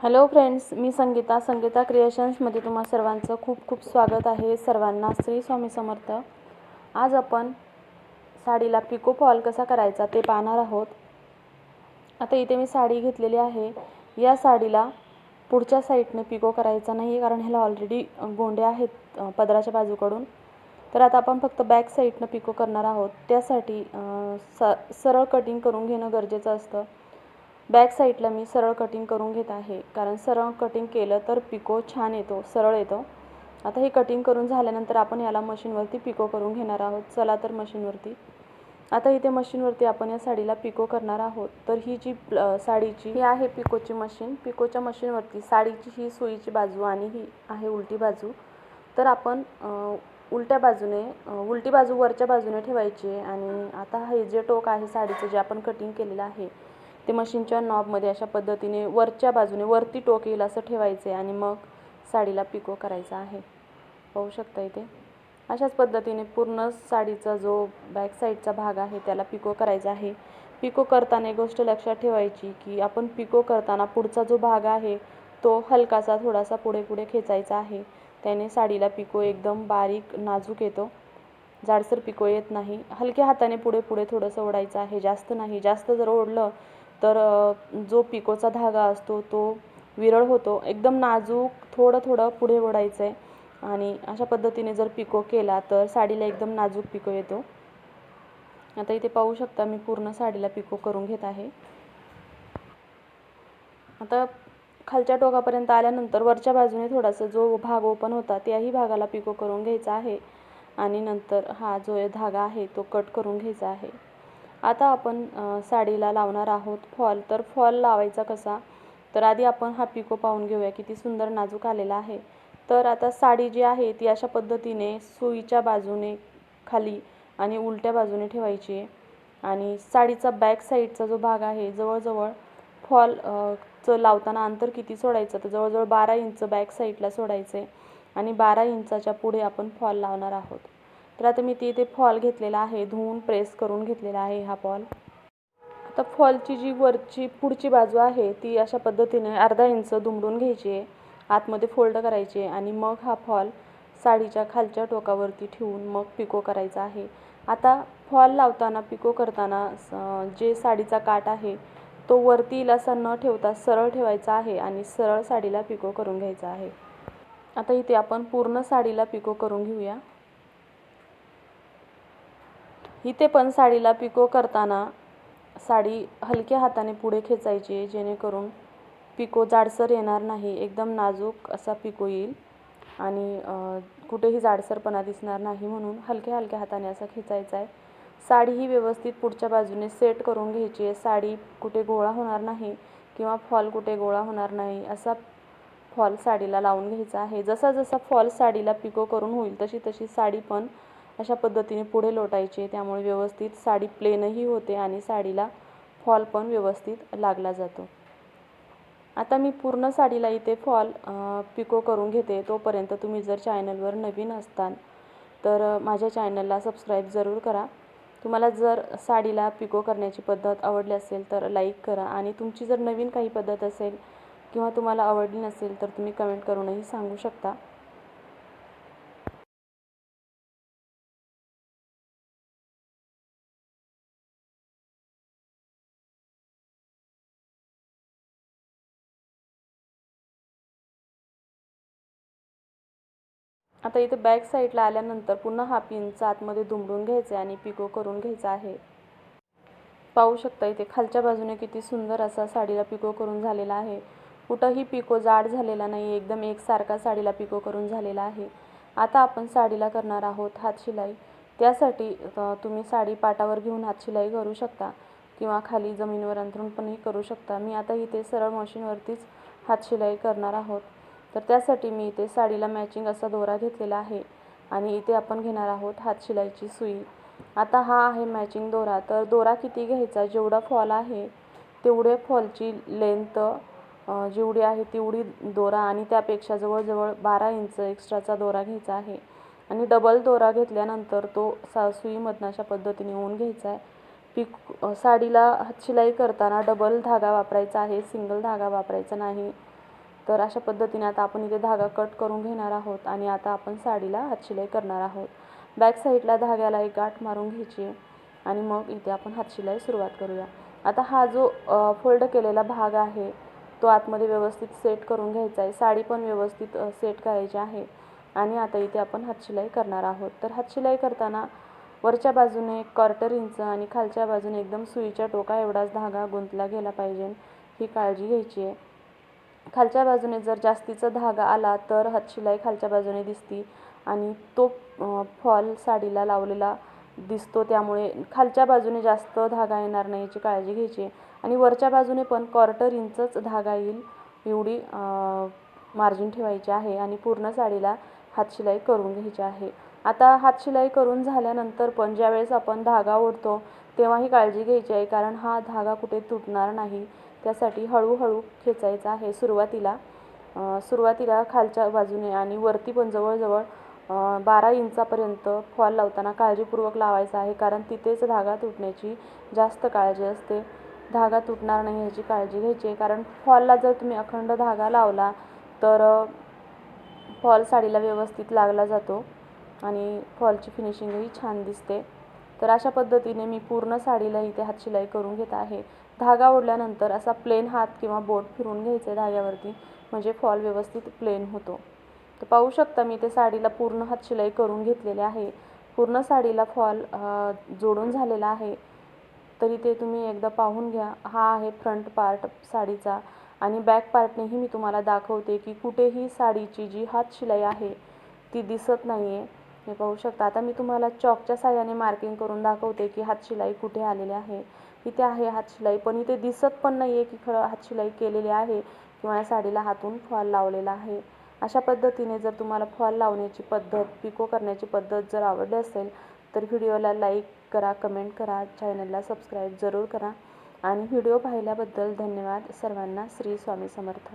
Hello friends मी संगीता संगीता क्रिएशन्समध्ये तुम्हा सर्वांचं खूप खूप स्वागत आहे सर्वांना श्री स्वामी समर्थ. आज आपण साडीला पिको फॉल कसा करायचा ते पाहणार आहोत. आता इथे मी साडी घेतलेली आहे. या साडीला पुढच्या साईडने पिको करायचा नाही कारण ह्याला ऑलरेडी गोंडे आहेत पदराच्या बाजूकडून. तर आता आपण फक्त बॅक साईडनं पिको करणार आहोत. त्यासाठी स सरळ कटिंग करून घेणं गरजेचं असतं. बॅक साईडला मी सरळ कटिंग करून घेत आहे. कारण सरळ कटिंग केलं तर पिको छान येतो सरळ येतो. आता हे कटिंग करून झाल्यानंतर आपण याला मशीनवरती पिको करून घेणार आहोत. चला तर मशीनवरती आता इथे मशीनवरती आपण या साडीला पिको करणार आहोत. तर ही जी साडीची ही आहे पिकोची मशीन पिकोच्या मशीनवरती साडीची ही सुईची बाजू आणि ही आहे उलटी बाजू. तर आपण उलट्या बाजूने उलटी बाजू वरच्या बाजूने ठेवायची आहे. आणि आता हे जे टोक आहे साडीचं जे आपण कटिंग केलेलं आहे ते मशीनच्या नॉबमध्ये अशा पद्धतीने वरच्या बाजूने वरती टोक येईल असं ठेवायचं आहे आणि मग साडीला पिको करायचा आहे. पाहू शकता इथे? अशाच पद्धतीने पूर्ण साडीचा जो बॅक साईडचा भाग आहे त्याला पिको करायचा आहे. पिको करताना एक गोष्ट लक्षात ठेवायची की आपण पिको करताना पुढचा जो भाग आहे तो हलकासा थोडासा पुढे पुढे खेचायचा आहे. त्याने साडीला पिको एकदम बारीक नाजूक येतो. जाडसर पिको येत नाही. हलक्या हाताने पुढे पुढे थोडंसं ओढायचं आहे. जास्त नाही. जास्त जर ओढलं तर जो पिकोचा धागा असतो तो विरळ होतो. एकदम नाजूक थोडं थोडं पुढे ओढायचं आहे आणि अशा पद्धतीने जर पिको केला तर साडीला एकदम नाजूक पिको येतो. आता इथे पाहू शकता मी पूर्ण साडीला पिको करून घेत आहे. आता खालच्या टोकापर्यंत आल्यानंतर वरच्या बाजूने थोडासा जो भाग ओपन होता त्याही भागाला पिको करून घ्यायचा आहे. आणि नंतर हा जो धागा आहे तो कट करून घ्यायचा आहे. आता आपण साडीला लावणार आहोत फॉल. तर फॉल लावायचा कसा? तर आधी आपण हा पिको पाहून घेऊया किती सुंदर नाजूक आलेला आहे. तर आता साडी जी आहे ती अशा पद्धतीने सुईच्या बाजूने खाली आणि उलट्या बाजूने ठेवायची आहे. आणि साडीचा बॅक साईडचा जो भाग आहे जवळजवळ फॉल चं लावताना अंतर किती सोडायचं? तर जवळजवळ बारा इंच बॅक साईडला सोडायचं आहे आणि बारा इंचाच्या पुढे आपण फॉल लावणार आहोत. तर आता मी ती इथे फॉल घेतलेला आहे धुवून प्रेस करून घेतलेला आहे हा फॉल. आता फॉलची जी वरची पुढची बाजू आहे ती अशा पद्धतीने अर्धा इंच दुमडून घ्यायची आहे आतमध्ये फोल्ड करायची आहे आणि मग हा फॉल साडीच्या खालच्या टोकावरती ठेवून मग पिको करायचा आहे. आता फॉल लावताना पिको करताना जे साडीचा काठ आहे तो वरती येईल असा न ठेवता सरळ ठेवायचा आहे आणि सरळ साडीला पिको करून घ्यायचा आहे. आता इथे आपण पूर्ण साडीला पिको करून घेऊया. इथे पण साडीला पिको करताना साडी हलक्या हाताने पुढे खेचायची आहे जेणेकरून पिको जाडसर येणार नाही एकदम नाजूक असा पिको येईल आणि कुठेही जाडसरपणा दिसणार नाही म्हणून हलक्या हलक्या हाताने असा खेचायचा आहे. साडी ही व्यवस्थित पुढच्या बाजूने सेट करून घ्यायची आहे. साडी कुठे गोळा होणार नाही किंवा फॉल कुठे गोळा होणार नाही असा फॉल साडीला लावून घ्यायचा आहे. जसा जसा फॉल साडीला पिको करून होईल तशी तशी साडी पण अशा पद्धतीने पुढे लोटायचे. त्यामुळे व्यवस्थित साडी प्लेनही होते आणि साडीला फॉल पण व्यवस्थित लागला जातो. आता मी पूर्ण साडीला इथे फॉल पिको करून घेते. तोपर्यंत तुम्ही जर चॅनलवर नवीन असताल तर माझ्या चॅनलला सबस्क्राईब जरूर करा. तुम्हाला जर साडीला पिको करण्याची पद्धत आवडली असेल तर लाईक करा. आणि तुमची जर नवीन काही पद्धत असेल किंवा तुम्हाला आवडली नसेल तर तुम्ही कमेंट करूनही सांगू शकता. आता इथे बॅक साईडला आल्यानंतर पुन्हा हा पिनचा आतमध्ये दुमडून घ्यायचा आहे आणि पिको करून घ्यायचा आहे. पाहू शकता इथे खालच्या बाजूने किती सुंदर असा साडीला पिको करून झालेला आहे. कुठंही पिको जाड झालेला नाही एकदम एकसारखा साडीला पिको करून झालेला आहे. आता आपण साडीला करणार आहोत हात शिलाई. त्यासाठी तुम्ही साडी पाटावर घेऊन हात शिलाई करू शकता किंवा खाली जमिनीवर अंथरून पणही करू शकता. मी आता इथे सरळ मशीनवरतीच हातशिलाई करणार आहोत. तर त्यासाठी मी इथे साडीला मॅचिंग असा दोरा घेतलेला आहे आणि इथे आपण घेणार आहोत हातशिलाईची सुई. आता हा आहे मॅचिंग दोरा. तर दोरा किती घ्यायचा? जेवढा फॉल आहे तेवढे फॉलची लेंथ जेवढी आहे तेवढी दोरा आणि त्यापेक्षा जवळजवळ बारा इंच एक्स्ट्राचा दोरा घ्यायचा आहे. आणि डबल दोरा घेतल्यानंतर तो सा सुईमधनं अशा पद्धतीने ओन घ्यायचा आहे. पिक साडीला हातशिलाई करताना डबल धागा वापरायचा आहे सिंगल धागा वापरायचा नाही. तर अशा पद्धतीने आता आपण इथे धागा कट करून घेणार आहोत आणि आता आपण साडीला हातशिलाई करणार आहोत. बॅक साईडला धाग्याला एक गाठ मारून घ्यायची आहे आणि मग इथे आपण हातशिलाई सुरुवात करूया. आता हा जो फोल्ड केलेला भाग आहे तो आतमध्ये व्यवस्थित सेट करून घ्यायचा आहे. साडी पण व्यवस्थित सेट करायची आहे आणि आता इथे आपण हातशिलाई करणार आहोत. तर हातशिलाई करताना वरच्या बाजूने क्वार्टर इंच आणि खालच्या बाजूने एकदम सुईच्या टोका एवढाच धागा गुंतला गेला पाहिजे. ही काळजी घ्यायची आहे. खालच्या बाजूने जर जास्तीचा धागा आला तर हातशिलाई खालच्या बाजूने दिसती आणि तो फॉल साडीला लावलेला दिसतो. त्यामुळे खालच्या बाजूने जास्त धागा येणार नाही याची काळजी घ्यायची आहे. आणि वरच्या बाजूने पण क्वार्टर इंचच धागा येईल एवढी मार्जिन ठेवायची आहे आणि पूर्ण साडीला हातशिलाई करून घ्यायची आहे. आता हातशिलाई करून झाल्यानंतर पण ज्यावेळेस आपण धागा ओढतो तेव्हाही काळजी घ्यायची आहे कारण हा धागा कुठे तुटणार नाही. त्यासाठी हळूहळू खेचायचं आहे सुरुवातीला. सुरुवातीला खालच्या बाजूने आणि वरती पण जवळजवळ बारा इंचापर्यंत फॉल लावताना काळजीपूर्वक लावायचा आहे कारण तिथेच धागा तुटण्याची जास्त काळजी असते. धागा तुटणार नाही ह्याची काळजी घ्यायची आहे कारण फॉलला जर तुम्ही अखंड धागा लावला तर फॉल साडीला व्यवस्थित लागला जातो आणि फॉलची फिनिशिंगही छान दिसते. तर अशा पद्धतीने मी पूर्ण साडीला इथे हातशिलाई करून घेत आहे. धागा ओढल्यानंतर असा प्लेन हात किंवा बोट फिरून घ्यायचे धाग्यावरती. म्हणजे फॉल व्यवस्थित प्लेन होतो. तर पाहू शकता मी ते साडीला पूर्ण हातशिलाई करून घेतलेले आहे. पूर्ण साडीला फॉल जोडून झालेला आहे. तरी ते तुम्ही एकदा पाहून घ्या. हा आहे फ्रंट पार्ट साडीचा. आणि बॅक पार्टनेही मी तुम्हाला दाखवते की कुठेही साडीची जी हातशिलाई आहे ती दिसत नाही आहे हे पाहू शकता. आता मी तुम्हाला चॉकच्या साह्याने मार्किंग करून दाखवते की हातशिलाई कुठे आलेली आहे. इथे आहे हातशिलाई पण इथे दिसत पण नाही आहे की खरं हातशिलाई केलेली आहे किंवा या साडीला हातून फॉल लावलेला आहे. अशा पद्धतीने जर तुम्हाला फॉल लावण्याची पद्धत पिको करण्याची पद्धत जर आवडली असेल तर व्हिडिओला लाईक करा कमेंट करा चॅनलला सबस्क्राईब जरूर करा. आणि व्हिडिओ पाहिल्याबद्दल धन्यवाद. सर्वांना श्री स्वामी समर्थ.